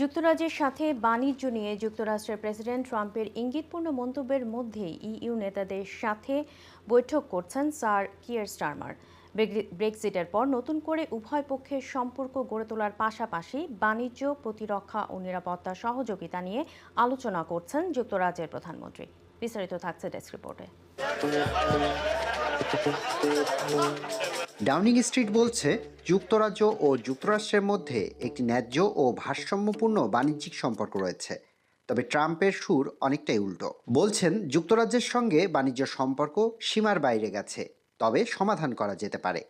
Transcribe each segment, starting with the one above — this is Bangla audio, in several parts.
যুক্তরাজ্যের সাথে বাণিজ্য নিয়ে যুক্তরাষ্ট্রের প্রেসিডেন্ট ট্রাম্পের ইঙ্গিতপূর্ণ মন্তব্যের মধ্যেই ইইউ নেতাদের সাথে বৈঠক করছেন স্যার কিয়ার স্টারমার। ব্রেক্সিটের পর নতুন করে উভয় পক্ষের সম্পর্ক গড়ে তোলার পাশাপাশি বাণিজ্য, প্রতিরক্ষা ও নিরাপত্তা সহযোগিতা নিয়ে আলোচনা করছেন যুক্তরাজ্যের প্রধানমন্ত্রী। বিস্তারিত থাকছে ডেস্ক রিপোর্টে। ডাউনিং স্ট্রিট বলছে, যুক্তরাজ্য ও যুক্তরাষ্ট্রের মধ্যে একটি ন্যায্য ও ভারসাম্যপূর্ণ বাণিজ্যিক সম্পর্ক রয়েছে। তবে ট্রাম্পের সুর অনেকটাই উল্টো। বলছেন, যুক্তরাজ্যের সঙ্গে বাণিজ্য সম্পর্ক সীমার বাইরে গেছে, তবে সমাধান করা যেতে পারে।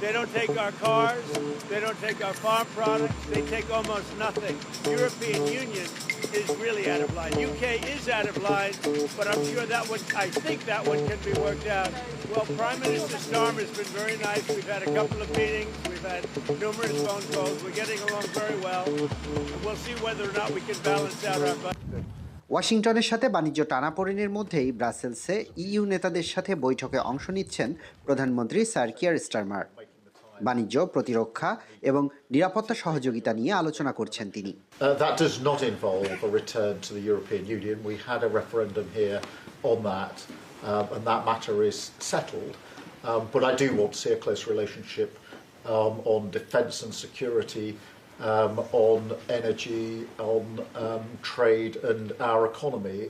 We have over a $300 billion deficit. They don't take our cars, they don't take our farm products, they take almost nothing. European Union is really out of line. UK is out of line, but I'm sure that one, I think that one can be worked out. Well, Prime Minister Starmer's been very nice. We've had a couple of meetings, we've had numerous phone calls, we're getting along very well. And we'll see whether or not we can balance out our budget. ওয়াশিংটনের সাথে বাণিজ্য টানাপোড়েনের মধ্যেই ব্রাসেলসে ইইউ নেতাদের সাথে বৈঠকে অংশ নিচ্ছেন প্রধানমন্ত্রী স্যার কিয়ার স্টারমার বাণিজ্য প্রতিরক্ষা এবং নিরাপত্তা সহযোগিতা নিয়ে আলোচনা করছেন তিনি Uh, that does not involve a return to the European Union. We had a referendum here on that, um, and that matter is settled. Um, but I do want to see a close relationship um, on defence and security, um, on energy, on um, trade, and our economy.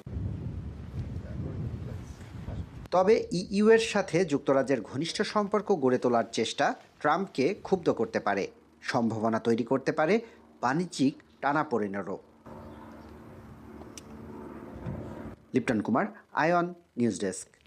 তবে ইইউ এর সাথে যুক্তরাজ্যের ঘনিষ্ঠ সম্পর্ক গড়ে তোলার চেষ্টা ট্রাম্পকে ক্ষুব্ধ করতে পারে। সম্ভাবনা তৈরি করতে পারে বাণিজ্যিক টানাপোড়েনেরও। Lipton Kumar, ion, news desk.